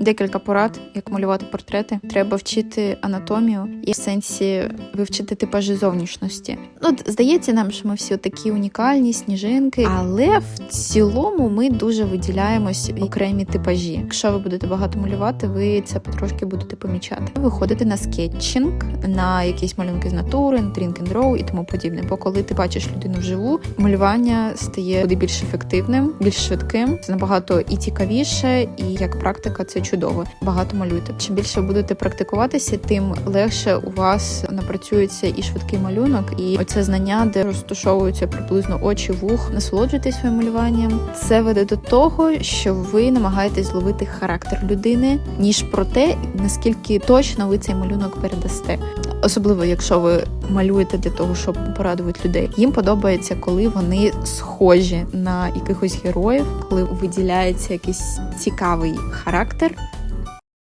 Декілька порад, як малювати портрети. Треба вчити анатомію і в сенсі вивчити типажі зовнішності. Ну, здається нам, що ми всі такі унікальні сніжинки, але в цілому ми дуже виділяємось в окремі типажі. Якщо ви будете багато малювати, ви це потрошки будете помічати. Ви ходите на скетчинг, на якісь малюнки з натури, на draw і тому подібне. Бо коли ти бачиш людину вживу, малювання стає куди більш ефективним, більш швидким, це набагато і цікавіше, і як практика це чудово. Багато малюйте. Чим більше будете практикуватися, тим легше у вас напрацюється і швидкий малюнок, і оце знання, де розташовуються приблизно очі, вух. Насолоджуйтесь своїм малюванням. Це веде до того, що ви намагаєтесь зловити характер людини, ніж про те, наскільки точно ви цей малюнок передасте. Особливо, якщо ви малюєте для того, щоб порадувати людей. Їм подобається, коли вони схожі на якихось героїв, коли виділяється якийсь цікавий характер.